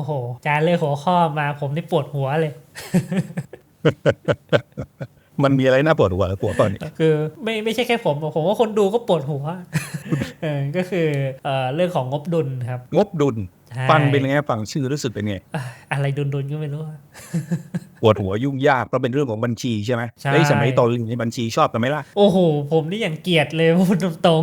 อ้โหอาจารย์เลยหัวข้อมาผมนี่ปวดหัวเลย มันมีอะไรน่าปวดหัวหรือปวดตอนนี้คือ ไม่ไม่ใช่แค่ผม ผมว่าคนดูก็ปวดหัวเออก็คือเอ่อเรื่องของงบดุลครับ งบดุลใช่ฟังเป็นไงฟังชื่อรู้สึกเป็นไงอะอะไรดุลดุลก็ไม่รู้อะปวดหัวยุ่งยากเพราะเป็นเรื่องของบัญชีใช่ไหมใช่แล้วสมัยตอนเรียนในบัญชีชอบกันไหมล่ะ โอ้โห ผมนี่อย่างเกลียดเลยพูดตรง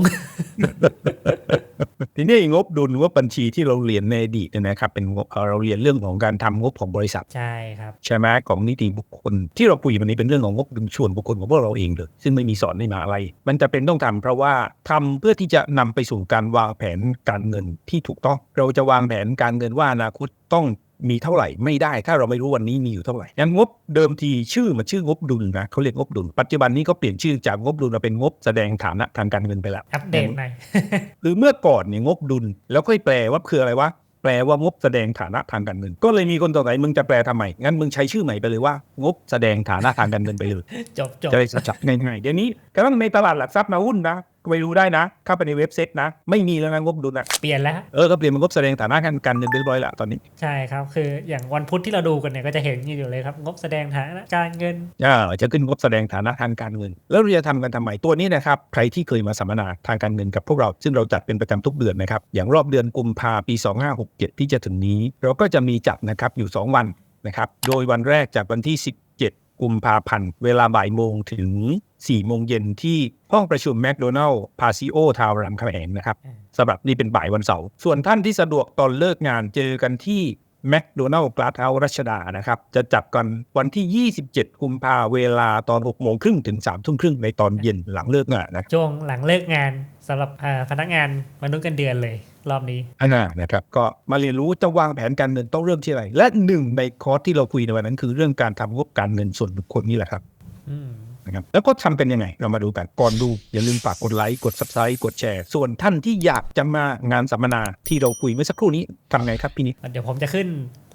ทีนี้งบดุลงบบัญชีที่เราเรียนในอดีตเนี่ยนะครับ เป็นงบเอ่อเราเรียนเรื่องของการทำงบของบริษัทๆใช่ครับใช่ไหมของนิติบุคคล ที่เราคุยวันนี้เป็นเรื่องของงบดุลส่วนบุคคลของพวกเราเองเลยซึ่งไม่มีสอนในมหาอะไรมันจะเป็นต้องทำเพราะว่าทำเพื่อที่จะนำไปสู่การวางแผนการเงินที่ถูกต้อง เราจะวางแผนการเงินว่าอนาคตต้อง มีเท่าไหร่ไม่ได้ ถ้าเราไม่รู้วันนี้มีอยู่เท่าไหร่งั้นงบเดิมทีชื่อมันชื่องบดุลนะเขาเรียกงบดุลปัจจุบันนี้ก็เปลี่ยนชื่อจากงบดุลมาเป็นงบแสดงฐานะทางการเงินไปแล้วอัปเดตหน่อยคือเมื่อก่อนเนี่ยงบดุลแล้วค่อยแปลว่าคืออะไรวะแปลว่างบแสดงฐานะทางการเงิน ก็เลยมีคนสงสัยมึงจะแปลทำไมงั้นมึงใช้ชื่อใหม่ไปเลยว่างบแสดงฐานะทางการเงินไปเลยจบจบจะได้สับง่ายๆเดี๋ยวนี้กำลังในตลาดหลักทรัพย์นะหุ้นนะ ไปดูได้นะ เข้าไปในเว็บไซต์นะ ไม่มีแล้วนะงบดุลนะเปลี่ยนแล้ว เออ ก็เปลี่ยนเป็นงบแสดงฐานะทางการเงินเรียบร้อยละตอนนี้ ใช่ครับ คืออย่างวันพุธที่เราดูกันเนี่ยก็จะเห็นอยู่เลยครับ งบแสดงฐานะการเงินอ่าจะขึ้นงบแสดงฐานะทางการเงิน แล้วเราจะทำกันทำไมตัวนี้นะครับ ใครที่เคยมาสัมมนาทางการเงินกับพวกเรา ซึ่งเราจัดเป็นประจำทุกเดือนนะครับ อย่างรอบเดือนกุมภาปี 2567 ที่จะถึงนี้ เราก็จะมีจัดนะครับอยู่ 2 วันนะครับ โดยวันแรกจากวันที่17กุมภาพันธ์ เวลาบ่ายโมงถึง 4โมงเย็นที่ห้องประชุมแมคโดนัลล์พาซิโอทาวรามคำแหงนะครับอืมสำหรับนี่เป็นบ่ายวันเสาร์ส่วนท่านที่สะดวกตอนเลิกงานเจอกันที่แมคโดนัลล์กลาสเฮารัชดานะครับ จะจัดกันวันที่ 27 กุมภาเวลาตอน 6 โมงครึ่งถึง 3 ทุ่มครึ่งในตอนเย็นหลังเลิกงานนะครับช่วงหลังเลิกงานสำหรับอ่าพนักงานมนุษย์กันเดือนเลยรอบนี้อันน่ะนะครับ ก็มาเรียนรู้จะวางแผนการเงินต้องเริ่มที่อะไร และหนึ่งในคอร์สที่เราคุยในวันนั้น คือเรื่องการทำงบการเงินส่วนบุคคลนี่แหละครับอืม นะครับแล้วก็ทำเป็นยังไง เรามาดูกันก่อนดู อย่าลืมฝากกดไลค์กด subscribe กดแชร์ ส่วนท่านที่อยากจะมางานสัมมนาที่เราคุยเมื่อสักครู่นี้ทำไงครับพี่นิดเดี๋ยวผมจะขึ้น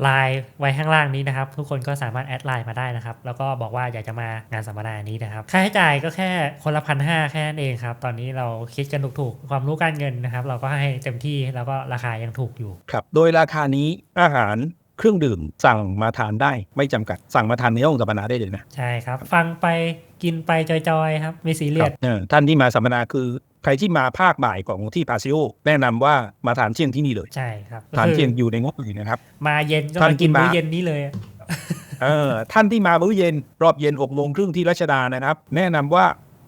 ไลน์ไว้ข้างล่างนี้นะครับ ทุกคนก็สามารถแอดไลน์มาได้นะครับ แล้วก็บอกว่าอยากจะมางานสัมมนานี้นะครับค่าใช้จ่ายก็แค่คนละพันห้าแค่นั้นเองครับ ตอนนี้เราคิดกันถูกๆความรู้การเงินนะครับ เราก็ให้เต็มที่แล้วก็ราคายังถูกอยู่ครับ โดยราคานี้อาหาร เครื่องดื่มสั่งมาทานได้ไม่จำกัดสั่งมาทานในห้องสัมมนาได้เลยนะ ใช่ครับ ฟังไปกินไปจอยๆครับไม่ซีเรีคยรัสบเออท่านที่มาสัมมนาคือใครที่มาภาคบ่ายของที่พาซิโอแนะนำว่ามาทานเที่ยงที่นี่เลย ใช่ครับทานก็เที่ยงคืออยู่ในงบอื่นนะครับ มาเย็นก็ท่านมากินที่มามื้อเย็นนี้เลยอะเออท่านที่มามื้อเย็นรอบเย็น6กโมงครึ่งที่รัชดานะครับ แนะนำว่า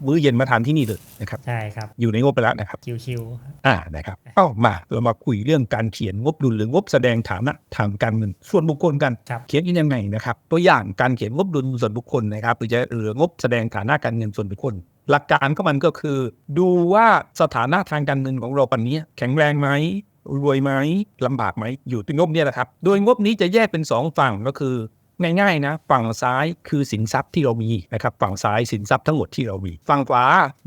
มื้อเย็นมาทานที่นี่เลยนะครับใช่ครับอยู่ในงบไปแล้วนะครับชิวอ่านะครับเอ้ามาเรามาคุยเรื่องการเขียนงบดุลหรืองบแสดงฐานะทางการเงินส่วนบุคคลกันครับเขียนกันยังไงนะครับตัวอย่างการเขียนงบดุลส่วนบุคคลนะครับหรือจะหรืองบแสดงฐานะการเงินส่วนบุคคลหลักการของมันก็คือ ดูว่าสถานะทางการเงินของเราปันนี้แข็งแรงไหมรวยไหมลำบากไหมอยู่ที่งบเนี่ยแหละครับ โดยงบนี้จะแยกเป็นสองฝั่งก็คือ ง่ายๆนะฝั่งซ้ายคือสินทรัพย์ที่เรามีนะครับฝั่งซ้ายสินทรัพย์ทั้งหมดที่เรามีฝั่งขวา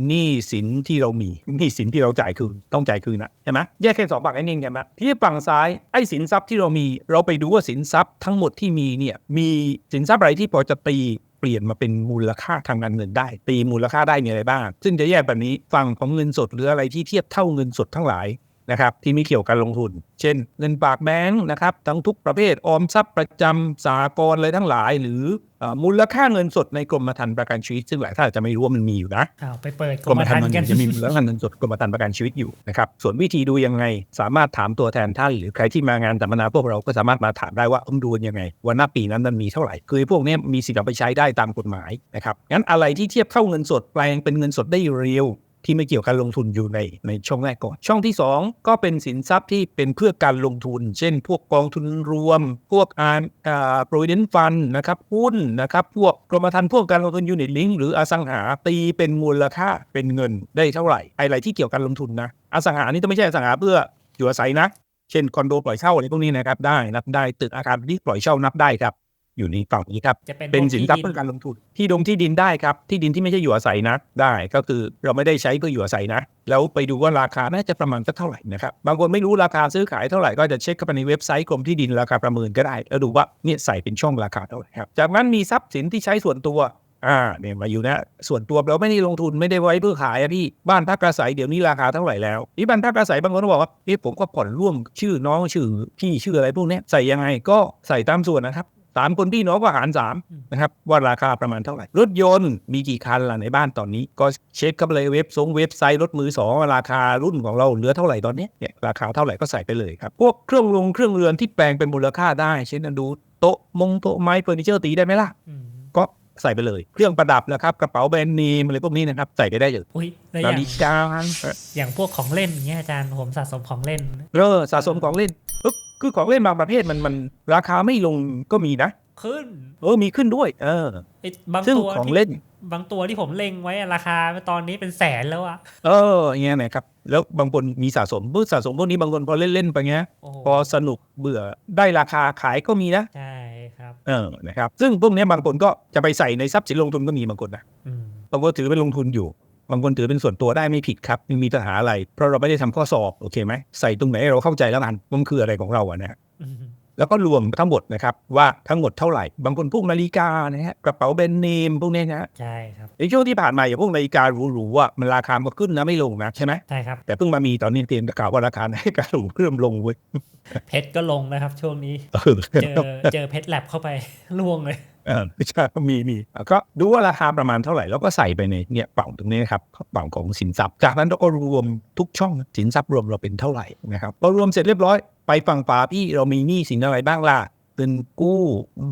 หนี้สินที่เรามีหนี้สินที่เราจ่ายคืนต้องจ่ายคืนนะใช่ไหมแยกแค่สองฝั่งนั่นเองใช่ไหมที่ฝั่งซ้ายไอ้สินทรัพย์ที่เรามี เราไปดูว่าสินทรัพย์ทั้งหมดที่มีเนี่ยมีสินทรัพย์อะไรที่พอจะตีเปลี่ยนมาเป็นมูลค่าทางการเงินได้ ตีมูลค่าได้มีอะไรบ้าง ซึ่งจะแยกแบบนี้ฝั่งของเงินสดหรืออะไรที่เทียบเท่าเงินสดทั้งหลาย นะครับที่ไม่เกี่ยวกับการลงทุน เช่น เงินฝากแบงค์นะครับทั้งทุกประเภทออมทรัพย์ประจำสากลอะไรทั้งหลาย หรือเอ่อมูลค่าเงินสดในกรมธรรม์ประกันชีวิต ซึ่งหลายท่านอาจจะไม่รู้ว่ามันมีอยู่นะๆอ้าวไปเปิดกรมธรรม์กมันกันจะมีมูลค่าเงินสดกรมธรรม์ประกันชีวิตอยู่นะครับส่วนวิธีดูยังไง สามารถถามตัวแทนท่านหรือใครที่มางานสัมมนาพวกเราก็สามารถมาถามได้ว่าต้องดูยังไงวันหน้าปีนั้นมันมีเท่าไหร่คือพวกเนี้ยมีสิทธิ์เอาไปใช้ได้ตามกฎหมายนะครับงั้นอะไรที่เทียบเท่าเงินสดแปลงเป็นเงินสดได้เร็ว ที่ไม่เกี่ยวกับการลงทุนอยู่ในในช่องแรกก่อน ช่องที่ 2 ก็เป็นสินทรัพย์ที่เป็นเพื่อการลงทุน เช่น พวกกองทุนรวม พวกอาร์อ่า provident fund นะครับหุ้นนะครับพวกกรมธรรม์พวกการลงทุนยูนิตลิงหรืออสังหาตีเป็นมูลค่าเป็นเงินได้เท่าไหร่อะไรที่เกี่ยวกับการลงทุนนะอสังหานี่ต้องไม่ใช่อสังหาเพื่ออยู่อาศัยนะเช่นคอนโดปล่อยเช่าอะไรพวกนี้นะครับได้นับได้ตึกอาคารที่ปล่อยเช่านับได้ครับ อยู่ในฝั่งนี้ครับจะเป็นเป็นพวกสินทรัพย์ที่เพื่อการลงทุนที่ดงที่ดินได้ครับ ที่ดินที่ไม่ใช่อยู่อาศัยนะ ได้ก็คือเราไม่ได้ใช้เพื่ออยู่อาศัยนะ แล้วไปดูว่าราคาน่าจะประมาณสักเท่าไหร่นะครับบางคนไม่รู้ราคาซื้อขายเท่าไหร่ก็จะเช็คเข้าไปในเว็บไซต์กรมที่ดินราคาประเมินก็ได้ แล้วดูว่าเนี่ยใส่เป็นช่องราคาเท่าไหร่ครับจากนั้นมีทรัพย์สินที่ใช้ส่วนตัวอ่าเนี่ยมาอยู่นะ ส่วนตัวเราไม่ได้ลงทุนไม่ได้ไว้เพื่อขายอะพี่บ้านพักอาศัยเดี๋ยวนี้ราคาเท่าไหร่แล้วที่บ้านพักอาศัยบางคนก็บอกว่าเอ๊ะผมก็ผ่อนร่วมชื่อน้องชื่อพี่ชื่ออะไรพวกเนี้ยใส่ยังไงก็ใส่ตามส่วนนะครับ สามคนพี่น้องก็หารสามอืมนะครับว่าราคาประมาณเท่าไหร่ รถยนต์มีกี่คันล่ะในบ้านตอนนี้ ก็เช็คเข้าไปเลยเว็บซงเว็บไซต์รถมือสองว่าราคารุ่นของเราเหลือเท่าไหร่ตอนเนี้ยเนี่ยราคาเท่าไหร่ก็ใส่ไปเลยครับพวกเครื่องลงเครื่องเรือนที่แปลงเป็นมูลค่าได้ เช่นดูโต๊ะมงโต๊ะไม้เฟอร์นิเจอร์ตีได้ไหมล่ะอืมก็ใส่ไปเลย เครื่องประดับนะครับกระเป๋าแบรนด์เนมอะไรพวกนี้นะครับใส่ไปได้เลยอุ้ยแล้วอนาย่างฬิกาอย่างพวกของเล่นอย่างเงี้ยอาจารย์ผมสะสมของเล่นเออสะสมของเล่นเอ้อ คือของเล่นบางประเภทมันมันราคาไม่ลงก็มีนะขึ้น เออมีขึ้นด้วย เออไอ้บางซึ่งตัวของที่เล่น บางตัวที่ผมเล็งไว้อะราคาตอนนี้เป็นแสนแล้วอะเอออย่างเงี้ยนะครับ แล้วบางคนมีสะสมพวกสะสมพวกนี้บางคนพอเล่นๆไปเงี้ยโอ้โหพอสนุกเบื่อได้ราคาขายก็มีนะ ใช่ครับ เออนะครับ ซึ่งพวกเนี้ยบางคนก็จะไปใส่ในทรัพย์สินลงทุนก็มีบางคนนะอืมบางคนถือเป็นลงทุนอยู่ บางคนถือเป็นส่วนตัวได้ไม่ผิดครับไม่มีปัญหาอะไร เพราะเราไม่ได้ทำข้อสอบโอเคไหมใส่ตรงไหนเราเข้าใจแล้วกันมันคืออะไรของเราอะนะฮะอืมแล้วก็รวมทั้งหมดนะครับว่าทั้งหมดเท่าไหร่ บางคนพวกนาฬิกานะฮะกระเป๋าแบรนด์เนมพวกเนี้ยนะฮะใช่ครับในช่วงที่ผ่านมาอย่างพวกนาฬิกาหรูๆอะมันราคามันขึ้นนะไม่ลงนะใช่ไหมใช่ครับแต่เพิ่งมามีตอนนี้เตรียมจะกล่าวว่าราคานาฬิกาหรูเริ่มลงเว้ยเพชรก็ลงนะครับช่วงนี้เออเจอเจอเพชรแลบเข้าไปล่วงเลย เออใช่มีมีก็ดูว่าราคาประมาณเท่าไหร่แล้วก็ใส่ไปในเนี่ยเป่าตรงนี้นะครับเป่าของสินทรัพย์ จากนั้นเราก็รวมทุกช่องสินทรัพย์รวมเราเป็นเท่าไหร่นะครับพอรวมเสร็จเรียบร้อยไปฝั่งฝาพี่เรามีหนี้สินอะไรบ้างล่ะ เงินกู้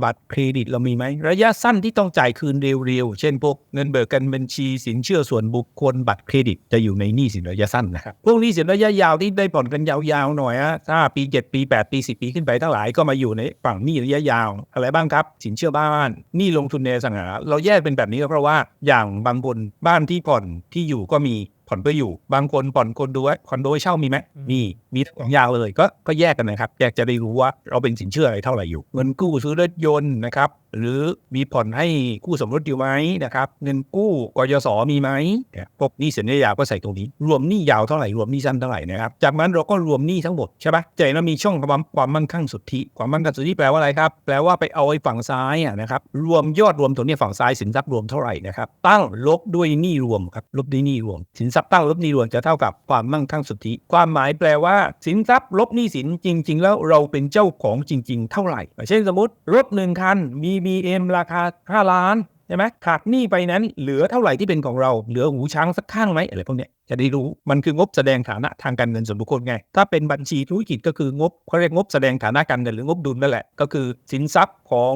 บัตรเครดิตเรามีไหม ระยะสั้นที่ต้องจ่ายคืนเร็วๆ เช่นพวกเงินเบิกกันบัญชีสินเชื่อส่วนบุคคลบัตรเครดิตจะอยู่ในหนี้สินระยะสั้นนะครับพวกหนี้สินระยะยาวที่ได้ผ่อนกันยาวๆหน่อยฮะถ้าปี 7 ปี 8 ปี 10 ปีขึ้นไปทั้งหลายก็มาอยู่ในฝั่งหนี้ระยะยาว อะไรบ้างครับ สินเชื่อบ้านหนี้ลงทุนในอสังหาเราแยกเป็นแบบนี้ก็เพราะว่าอย่างบางคนบ้านที่ผ่อนที่อยู่ก็มี ผ่อนเพื่ออยู่ บางคนผ่อนคนดูไว้คอนโดให้เช่ามีไหมอืมมีมีทั้งสองอย่างเลยก็ก็แยกกันนะครับอยากจะได้รู้ว่าเราเป็นสินเชื่ออะไรเท่าไหร่อยู่ เงินกู้ซื้อรถยนต์นะครับ หรือมีผ่อนให้กู้สมรสอยู่ไหมนะครับเงินกู้กยศมีไหมเนี่ยพวกหนี้สินระยะยาวก็ใส่ตรงนี้ รวมหนี้ยาวเท่าไหร่รวมหนี้สั้นเท่าไหร่นะครับจากนั้นเราก็รวมหนี้ทั้งหมดใช่ปะจะเห็นว่ามีช่องความความมั่งคั่งสุทธิความมั่งคั่งสุทธิแปลว่าอะไรครับแปลว่าไปเอาไอ้ฝั่งซ้ายอะนะครับรวมยอดรวมตัวเนี้ฝั่งซ้ายสินทรัพย์รวมเท่าไหร่นะครับตั้งลบด้วยหนี้รวมครับลบด้วยหนี้รวม สินทรัพย์ตั้งลบหนี้รวมจะเท่ากับความมั่งคั่งสุทธิ ความหมายแปลว่าสินทรัพย์ลบหนี้สินจริง ๆ แล้วเราเป็นเจ้าของจริง ๆ เท่าไหร่เช่นสมมติรถหนึ่งคันมี BM ราคา 5 ล้านใช่ไหมขาดหนี้ไปนั้นเหลือเท่าไหร่ที่เป็นของเรา เหลือหูช้างสักข้างไหมอะไรพวกเนี้ยจะได้รู้มันคืองบแสดงฐานะทางการเงินส่วนบุคคลไง ถ้าเป็นบัญชีธุรกิจก็คืองบเขาเรียกงบแสดงฐานะการเงินหรืองบดุลนั่นแหละ ก็คือสินทรัพย์ของ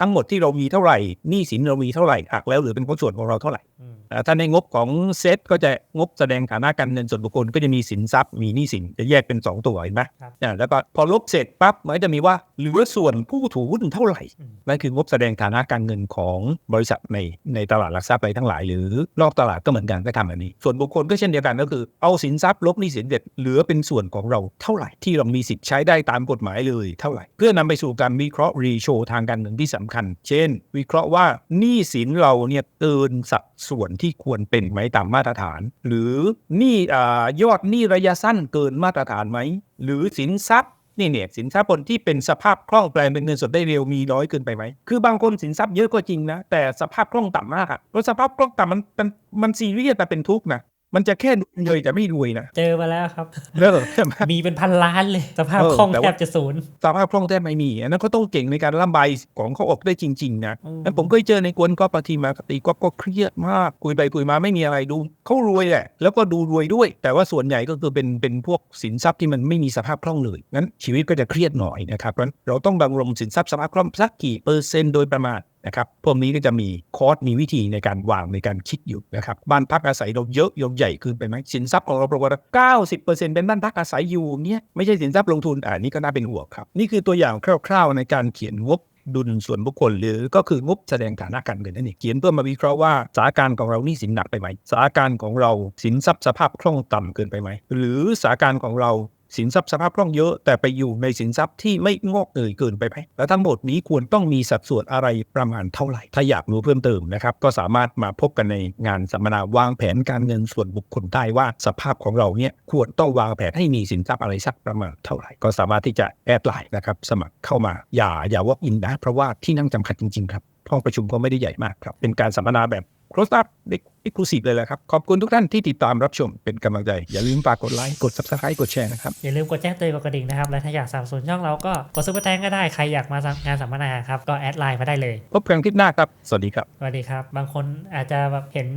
ทั้งหมดที่เรามีเท่าไหร่หนี้สินเรามีเท่าไหร่หักแล้วเหรือเป็นของส่วนของเราเท่าไหร่อืมอ่าถ้าในงบของเซตก็จะงบแสดงฐานะการเงินส่วนบุคคลก็จะมีสินทรัพย์มีหนี้สินจะแยกเป็น 2 ตัวเห็นไหมครับอ่าแล้วก็พอลบเสร็จปั๊บมันก็จะมีว่าเหลือส่วนผู้ถือหุ้นเท่าไหร่อืมนั่นคืองบแสดงฐานะการเงินของบริษัทในในตลาดหลักทรัพย์อะไรทั้งหลาย หรือนอกตลาดก็เหมือนกันก็ทำแบบนี้ ส่วนบุคคลก็เช่นเดียวกันก็คือ เอาสินทรัพย์ลบหนี้สินเด็ดเหลือเป็นส่วนของเราเท่าไหร่ที่เรามีสิทธิ์ใช้ได้ตามกฎหมายเลยเท่าไหร่ เพื่อนำไปสู่การวิเคราะห์รีโชทางการเงินที่สำคัญ เช่น วิเคราะห์ว่าหนี้สินเราเนี่ยเกินสัดส่วนที่ควรเป็นไหมตามมาตรฐาน หรือหนี้อ่ยอดหนี้ระยะสั้นเกินมาตรฐานไหม หรือสินทรัพย์นี่เนี่ยสินทรัพย์บนที่เป็นสภาพคล่องแปลงเป็นเงินสดได้เร็วมีน้อยเกินไปไหม คือบางคนสินทรัพย์เยอะก็จริงนะ แต่สภาพคล่องต่ำมากอะเพราะสภาพคล่องต่ำมันมันมันซีเรียสแต่เป็นทุกข์นะ มันจะแค่เลยแต่ไม่รวยนะเจอมาแล้วครับเลิกใช่ไหมมีเป็นพันล้านเลย สภาพเออคล่องแต่แทว่าบจะศูนย์สภาพคล่องแทบไม่มีอันนั้นเขาต้องเก่งในการระบายของเขาออกได้จริง ๆ นะอืมแล้วผมเคยเจอในกวนก็ปฏิมาตีก็ก็เครียดมากคุยไปคุยมาไม่มีอะไรดูเขารวยแหละ แล้วก็ดูรวยด้วย แต่ว่าส่วนใหญ่ก็คือเป็นเป็นพวกสินทรัพย์ที่มันไม่มีสภาพคล่องเลยงั้นชีวิตก็จะเครียดหน่อยนะครับเพราะฉะนั้นเราต้องบังรมสินทรัพย์สภาพคล่องสักกี่เปอร์เซ็นต์โดยประมาณ นะครับพวกนี้ก็จะมีคอร์สมีวิธีในการวางในการคิดอยู่นะครับบ้านพักอาศัยเราเยอะเราใหญ่ขึ้นไปไหมสินทรัพย์ของเราประมาณ90%เปอร์เซ็นต์เป็นบ้านพักอาศัยอยู่เนี่ยไม่ใช่สินทรัพย์ลงทุนอ่านี่ก็น่าเป็นห่วงครับนี่คือตัวอย่างคร่าวๆ ในการเขียนงบดุลส่วนบุคคลหรือก็คืองบแสดงฐานะการเงินนั่นเองเขียนเพื่อมาวิเคราะห์ว่าสถานการณ์ของเราหนี่สินหนักไปไหมสถานการณ์ของเราสินทรัพย์สภาพคล่องต่ำเกินไปไหมหรือสถานการณ์ของเรา สินทรัพย์สภาพคล่องเยอะ แต่ไปอยู่ในสินทรัพย์ที่ไม่งอกเงยเกินไปไหมและทั้งหมดนี้ควรต้องมีสัดส่วนอะไรประมาณเท่าไหร่ ถ้าอยากรู้เพิ่มเติมนะครับ ก็สามารถมาพบกันในงานสัมมนาวางแผนการเงินส่วนบุคคลได้ว่าสภาพของเราเนี่ยควรต้องวางแผนให้มีสินทรัพย์อะไรสักประมาณเท่าไหร่ ก็สามารถที่จะแอดไลน์นะครับสมัครเข้ามาอย่าอย่าว่าอินนะเพราะว่าที่นั่งจำกัดจริงๆครับห้องประชุมก็ไม่ได้ใหญ่มากครับเป็นการสัมมนาแบบ close up เด็ก exclusive เลยแหละครับ ขอบคุณทุกท่านที่ติดตามรับชมเป็นกำลังใจ อย่าลืมฝากกดไลค์ กด subscribe กดแชร์นะครับ อย่าลืมกดแจ้งเตือนกดกระดิ่งนะครับ และถ้าอยากสนับสนุนช่องเราก็กดซุปเปอร์แตงก็ได้ ใครอยากมางานสัมมนาครับ ก็แอดไลน์มาได้เลย พบกันคลิปหน้าครับ สวัสดีครับ สวัสดีครับ บางคนอาจจะแบบเห็น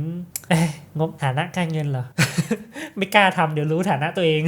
เอ๊ะงบฐานะการเงินเหรอ ไม่กล้าทำเดี๋ยวรู้ฐานะตัวเอง